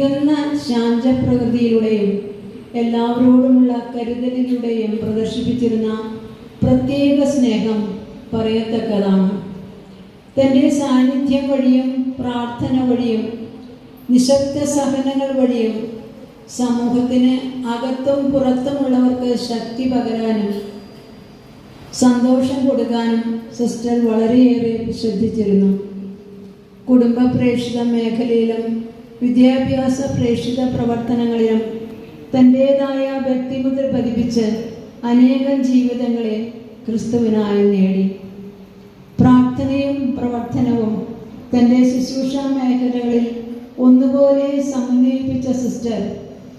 തികന്ന ശാന്തപ്രകൃതിയിലൂടെയും എല്ലാവരോടുമുള്ള കരുതലിലൂടെയും പ്രദർശിപ്പിച്ചിരുന്ന പ്രത്യേക സ്നേഹം പറയത്തക്കതാണ്. തന്റെ സാന്നിധ്യം വഴിയും പ്രാർത്ഥന വഴിയും നിശബ്ദ സഹനങ്ങൾ വഴിയും സമൂഹത്തിന് അകത്തും പുറത്തുമുള്ളവർക്ക് ശക്തി പകരാനും സന്തോഷം കൊടുക്കാനും സിസ്റ്റർ വളരെയേറെ ശ്രദ്ധിച്ചിരുന്നു. കുടുംബ പ്രേക്ഷിത മേഖലയിലും വിദ്യാഭ്യാസ പ്രേക്ഷിത പ്രവർത്തനങ്ങളിലും തന്റേതായ വ്യക്തിമുദ്ര പതിപ്പിച്ച് അനേകം ജീവിതങ്ങളെ ക്രിസ്തുവിനായി നേടി. പ്രാർത്ഥനയും പ്രവർത്തനവും തന്റെ ശുശ്രൂഷ മേഖലകളിൽ ഒന്നുപോലെ സമന്വയിപ്പിച്ച സിസ്റ്റർ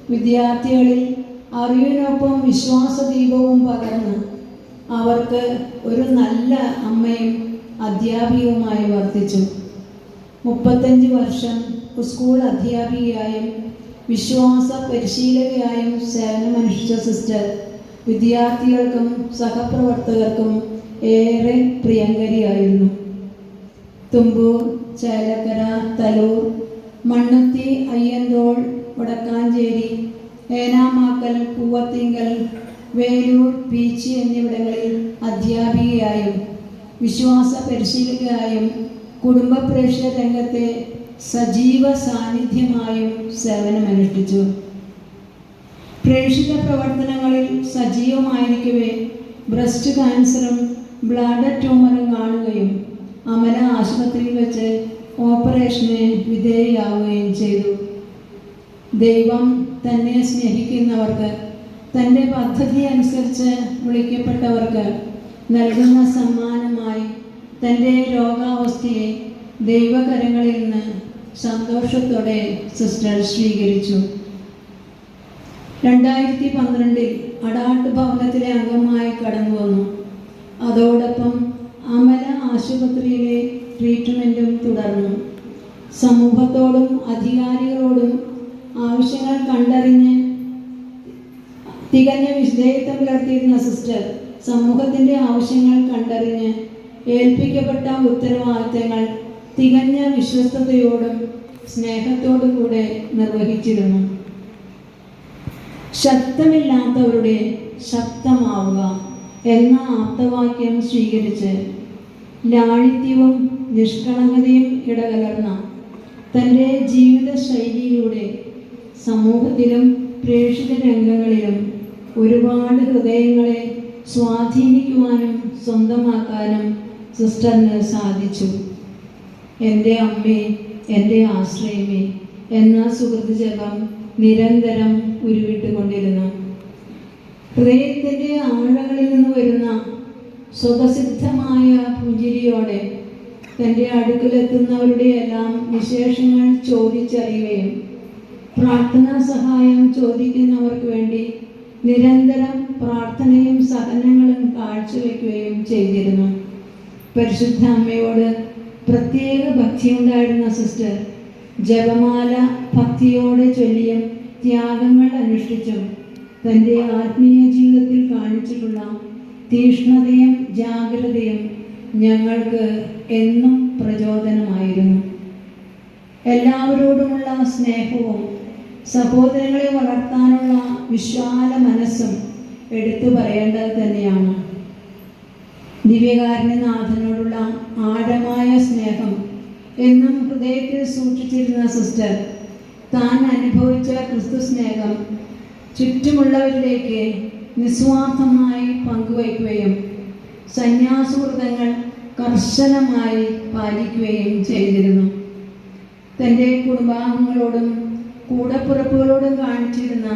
വിദ്യാർത്ഥികളിൽ അറിവിനൊപ്പം വിശ്വാസദീപവും പകർന്ന് അവർക്ക് ഒരു നല്ല അമ്മയും അധ്യാപികവുമായി വർത്തിച്ചു. മുപ്പത്തഞ്ച് വർഷം സ്കൂൾ അധ്യാപികയായും വിശ്വാസ പരിശീലകയായും സേവനമനുഷ്ഠിച്ച സിസ്റ്റർ വിദ്യാർത്ഥികൾക്കും സഹപ്രവർത്തകർക്കും ഏറെ പ്രിയങ്കരിയായിരുന്നു. തുമ്പൂർ ചേലക്കര തലൂർ മണ്ണുത്തി അയ്യന്തോൾ വടക്കാഞ്ചേരി ഏനാമാക്കൽ പൂവത്തിങ്കൽ വേലൂർ ബീച്ച് എന്നിവിടങ്ങളിൽ അധ്യാപികയായും വിശ്വാസ പരിശീലകയായും കുടുംബ പ്രേക്ഷക രംഗത്തെ സജീവ സാന്നിധ്യമായും സേവനമനുഷ്ഠിച്ചു. പ്രേക്ഷിത പ്രവർത്തനങ്ങളിൽ സജീവമായിരിക്കവേ ബ്രസ്റ്റ് ക്യാൻസറും ബ്ലാഡർ ട്യൂമറും കാണുകയും അമല ആശുപത്രിയിൽ വെച്ച് ഓപ്പറേഷന് വിധേയയാവുകയും ചെയ്തു. ദൈവം തന്നെ സ്നേഹിക്കുന്നവർക്ക് തന്റെ പദ്ധതി അനുസരിച്ച് വിളിക്കപ്പെട്ടവർക്ക് നൽകുന്ന സമ്മാനമായി തന്റെ രോഗാവസ്ഥയെ ദൈവകരങ്ങളിൽ നിന്ന് സന്തോഷത്തോടെ സിസ്റ്റർ സ്വീകരിച്ചു. രണ്ടായിരത്തി പന്ത്രണ്ടിൽ അടാട്ട് ഭവനത്തിലെ അംഗമായി കടന്നു വന്നു. അതോടൊപ്പം അമല ആശുപത്രിയിലെ ട്രീറ്റ്മെന്റും തുടർന്നു. സമൂഹത്തോടും അധികാരികളോടും ആവശ്യങ്ങൾ കണ്ടറിഞ്ഞ് തികഞ്ഞ വിധേയത്വം പുലർത്തിയിരുന്ന സിസ്റ്റർ സമൂഹത്തിന്റെ ആവശ്യങ്ങൾ കണ്ടറിഞ്ഞ് ഏൽപ്പിക്കപ്പെട്ട ഉത്തരവാദിത്തങ്ങൾ തികഞ്ഞ വിശ്വസ്തയോടും സ്നേഹത്തോടും കൂടെ നിർവഹിച്ചിരുന്നു. ശക്തമില്ലാത്തവരുടെ ശക്തമാവുക എന്ന ആപ്തവാക്യം സ്വീകരിച്ച് ലാളിത്യവും നിഷ്കളങ്കതയും ഇടകലർന്ന തന്റെ ജീവിത ശൈലിയിലൂടെ സമൂഹത്തിലും പ്രേക്ഷിത രംഗങ്ങളിലും ഒരുപാട് ഹൃദയങ്ങളെ സ്വാധീനിക്കുവാനും സ്വന്തമാക്കാനും സിസ്റ്ററിന് സാധിച്ചു. എന്റെ അമ്മേ എന്റെ ആശ്രയമേ എന്ന സുഹൃത്ത് നിരന്തരം ഉരുവിട്ടുകൊണ്ടിരുന്നു. ഹൃദയത്തിന്റെ ആഴങ്ങളിൽ നിന്ന് വരുന്ന സ്വതസിദ്ധമായ പുഞ്ചിരിയോടെ തന്റെ അടുക്കലെത്തുന്നവരുടെ എല്ലാം വിശേഷങ്ങൾ ചോദിച്ചറിയുകയും പ്രാർത്ഥനാ സഹായം ചോദിക്കുന്നവർക്ക് വേണ്ടി നിരന്തരം പ്രാർത്ഥനയും സഹനങ്ങളും കാഴ്ചവെക്കുകയും ചെയ്തിരുന്നു. പരിശുദ്ധ അമ്മയോട് പ്രത്യേക ഭക്തിയുണ്ടായിരുന്ന സിസ്റ്റർ. ജപമാല ഭക്തിയോടെ ചൊല്ലിയും ത്യാഗങ്ങൾ അനുഷ്ഠിച്ചും തന്റെ ആത്മീയ ജീവിതത്തിൽ കാണിച്ചിട്ടുള്ള തീഷ്ണതയും ജാഗ്രതയും ഞങ്ങൾക്ക് എന്നും പ്രചോദനമായിരുന്നു. എല്ലാവരോടുമുള്ള സ്നേഹവും സഹോദരങ്ങളെ വളർത്താനുള്ള വിശാല മനസ്സും എടുത്തു പറയേണ്ടത് തന്നെയാണ്. ദിവ്യകാരുണ്യനാഥനോടുള്ള ആഴമായ സ്നേഹം എന്നും ഹൃദയത്തിൽ സൂക്ഷിച്ചിരുന്ന സിസ്റ്റർ താൻ അനുഭവിച്ച ക്രിസ്തു സ്നേഹം ചുറ്റുമുള്ളവരിലേക്ക് നിസ്വാർത്ഥമായി പങ്കുവയ്ക്കുകയും സന്യാസവൃതങ്ങൾ കർശനമായി പാലിക്കുകയും ചെയ്തിരുന്നു. തന്റെ കുടുംബാംഗങ്ങളോടും കൂടപ്പുറപ്പുകളോടും കാണിച്ചിരുന്ന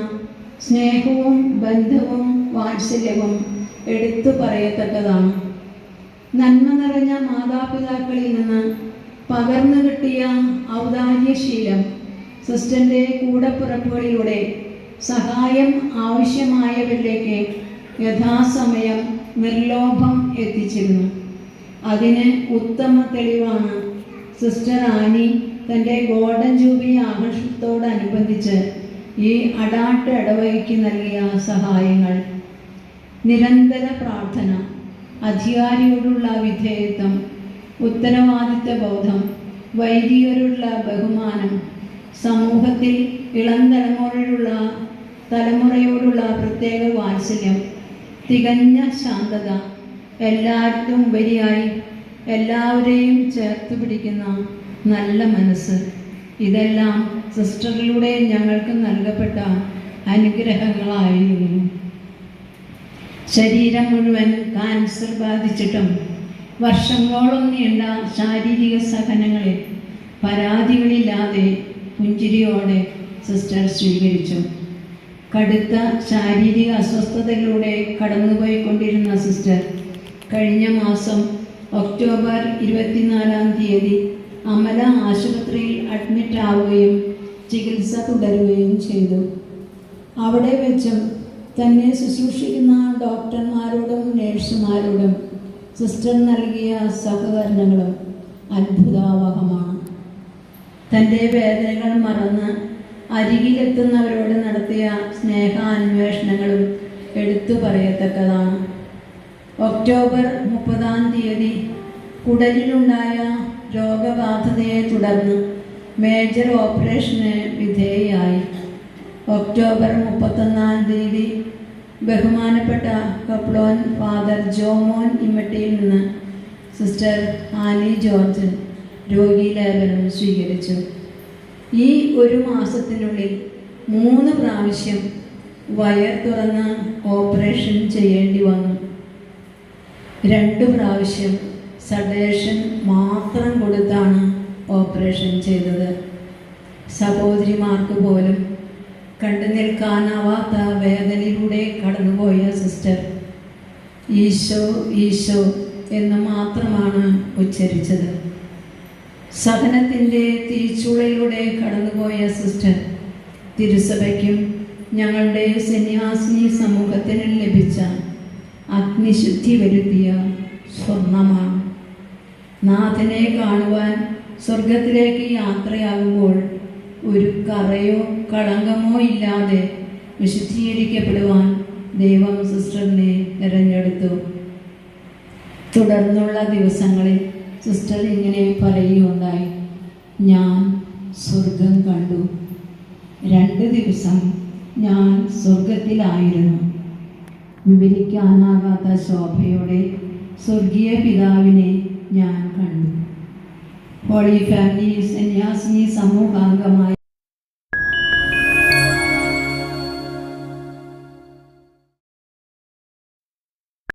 സ്നേഹവും ബന്ധവും വാത്സല്യവും എടുത്തു പറയത്തക്കതാണ്. നന്മ നിറഞ്ഞ മാതാപിതാക്കളിൽ നിന്ന് പകർന്നു കിട്ടിയ ഔദാര്യശീലം സിസ്റ്ററിന്റെ കൂടപ്പുറപ്പുകളിലൂടെ സഹായം ആവശ്യമായവരിലേക്ക് യഥാസമയം നിർലോഭം എത്തിച്ചിരുന്നു. അതിന് ഉത്തമ തെളിവാണ് സിസ്റ്റർ ആനി തന്റെ ഗോൾഡൻ ജൂബി ആഘോഷത്തോടനുബന്ധിച്ച് ഈ അടാട്ട് അടവയ്ക്ക് നൽകിയ സഹായങ്ങൾ. നിരന്തര പ്രാർത്ഥന. അധികാരിയോടുള്ള വിധേയത്വം ഉത്തരവാദിത്വ ബോധം വൈദികരോടുള്ള ബഹുമാനം സമൂഹത്തിൽ ഇളം തലമുറയിലുള്ള തലമുറയോടുള്ള പ്രത്യേക വാത്സല്യം തികഞ്ഞ ശാന്തത എല്ലാവർക്കും ഉപരിയായി എല്ലാവരെയും ചേർത്ത് പിടിക്കുന്ന നല്ല മനസ്സ്. ഇതെല്ലാം സിസ്റ്ററിലൂടെ ഞങ്ങൾക്ക് നൽകപ്പെട്ട അനുഗ്രഹങ്ങളായിരുന്നു. ശരീരം മുഴുവൻ കാൻസർ ബാധിച്ചിട്ടും വർഷങ്ങളോളം നീണ്ട ശാരീരിക സഹനങ്ങളിൽ പരാതികളില്ലാതെ പുഞ്ചിരിയോടെ സിസ്റ്റർ സ്വീകരിച്ചു. കടുത്ത ശാരീരിക അസ്വസ്ഥതകളിലൂടെ കടന്നുപോയിക്കൊണ്ടിരുന്ന സിസ്റ്റർ കഴിഞ്ഞ മാസം ഒക്ടോബർ ഇരുപത്തിനാലാം തീയതി അമല ആശുപത്രിയിൽ അഡ്മിറ്റ് ആവുകയും ചികിത്സ തുടരുകയും ചെയ്തു. അവിടെ വെച്ചും തന്നെ ശുശ്രൂഷിക്കുന്ന ഡോക്ടർമാരോടും നേഴ്സുമാരോടും സിസ്റ്റർ നൽകിയ സഹകരണങ്ങളും അത്ഭുതാവഹമാണ്. തന്റെ വേദനകൾ മറന്ന് അരികിലെത്തുന്നവരോട് നടത്തിയ സ്നേഹാന്വേഷണങ്ങളും എടുത്തു പറയത്തക്കതാണ്. ഒക്ടോബർ മുപ്പതാം തീയതി കുടലിലുണ്ടായ രോഗബാധിതയെ തുടർന്ന് മേജർ ഓപ്പറേഷന് വിധേയയായി. ഒക്ടോബർ മുപ്പത്തൊന്നാം തീയതി ബഹുമാനപ്പെട്ട കപ്ലോൻ ഫാദർ ജോമോൻ ഇമ്മട്ടിയിൽ നിന്ന് സിസ്റ്റർ ആനി ജോർജ് രോഗീലേപനം സ്വീകരിച്ചു. ഈ ഒരു മാസത്തിനുള്ളിൽ മൂന്ന് പ്രാവശ്യം വയർ തുറന്ന് ഓപ്പറേഷൻ ചെയ്യേണ്ടി വന്നു. രണ്ട് പ്രാവശ്യം സഡേഷൻ മാത്രം കൊടുത്താണ് ഓപ്പറേഷൻ ചെയ്തത്. സഹോദരിമാർക്ക് പോലും കണ്ടു നിൽക്കാനാവാത്ത വേദനയിലൂടെ കടന്നുപോയ സിസ്റ്റർ. ഈശോ ഈശോ എന്ന് മാത്രമാണ് ഉച്ചരിച്ചത്. സഹനത്തിന്റെ തിരിച്ചുളയിലൂടെ കടന്നുപോയ സിസ്റ്റർ തിരുസഭയ്ക്കും ഞങ്ങളുടെ സന്യാസിനി സമൂഹത്തിനും ലഭിച്ച അഗ്നിശുദ്ധി വരുത്തിയ സ്വർണമാണ്. നാഥനെ കാണുവാൻ സ്വർഗത്തിലേക്ക് യാത്രയാകുമ്പോൾ ഒരു കറയോ കളങ്കമോ ഇല്ലാതെ വിശുദ്ധീകരിക്കപ്പെടുവാൻ ദൈവം സിസ്റ്ററിനെ തിരഞ്ഞെടുത്തു. തുടർന്നുള്ള ദിവസങ്ങളിൽ സിസ്റ്റർ ഇങ്ങനെ പറയുകയുണ്ടായി. ഞാൻ സ്വർഗം കണ്ടു. രണ്ട് ദിവസം ഞാൻ സ്വർഗത്തിലായിരുന്നു. വിവരിക്കാനാകാത്ത ശോഭയോടെ സ്വർഗീയ പിതാവിനെ ഞാൻ കണ്ടു. ഹോളി ഫാമിലി സന്യാസിനി സമൂഹാംഗമായ